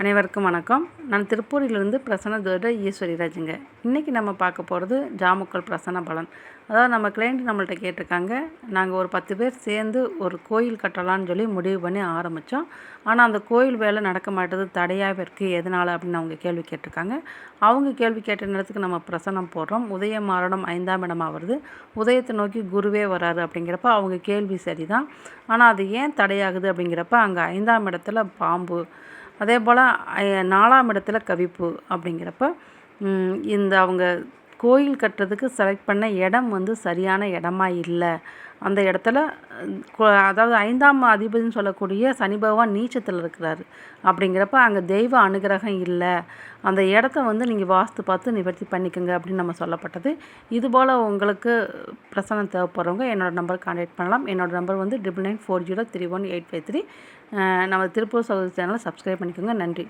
அனைவருக்கும் வணக்கம். நான் திருப்பூரிலிருந்து பிரசன்ன ஜோதிட ஈஸ்வரி ராஜுங்க இன்றைக்கி நம்ம பார்க்க போகிறது ஜாமுக்கல் பிரசன்ன பலன். அதாவது நம்ம கிளைண்ட் நம்மள்ட்ட கேட்டிருக்காங்க நாங்கள் ஒரு பத்து பேர் சேர்ந்து ஒரு கோயில் கட்டலான்னு சொல்லி முடிவு பண்ணி ஆரம்பித்தோம் ஆனால் அந்த கோயில் வேலை நடக்க மாட்டேது. தடையாக இருக்குது எதனால்? அப்படின்னு அவங்க கேள்வி கேட்டிருக்காங்க. அவங்க கேள்வி கேட்ட நேரத்துக்கு நம்ம பிரசனம் போடுறோம். உதய மாரணம் ஐந்தாம் இடமாக வருது. உதயத்தை நோக்கி குருவே வராரு அப்படிங்கிறப்ப அவங்க கேள்வி சரிதான். ஆனால் அது ஏன் தடையாகுது அப்படிங்கிறப்ப அங்கே ஐந்தாம் இடத்துல பாம்பு அதே போல் நாலாம் இடத்துல கவிப்பு அப்படிங்கிறப்ப இந்த அவங்க கோயில் கட்டுறதுக்கு செலக்ட் பண்ண இடம் வந்து சரியான இடமா இல்லை. அந்த இடத்துல அதாவது ஐந்தாம் அதிபதினு சொல்லக்கூடிய சனி பகவான் நீச்சத்தில் இருக்கிறாரு. அப்படிங்கிறப்ப அங்கே தெய்வ அனுகிரகம் இல்லை. அந்த இடத்த வந்து நீங்கள் வாஸ்து பார்த்து நிவர்த்தி பண்ணிக்கோங்க அப்படின்னு நம்ம சொல்லப்பட்டது. இதுபோல் உங்களுக்கு பிரசனம் தேவைப்படுறவங்க என்னோடய நம்பர் கான்டாக்ட் பண்ணலாம். என்னோடய நம்பர் வந்து triple nine four zero three one eight five three நம்ம திருப்பூர் சகோதரி சேனலை சப்ஸ்கிரைப் பண்ணிக்கோங்க. நன்றி.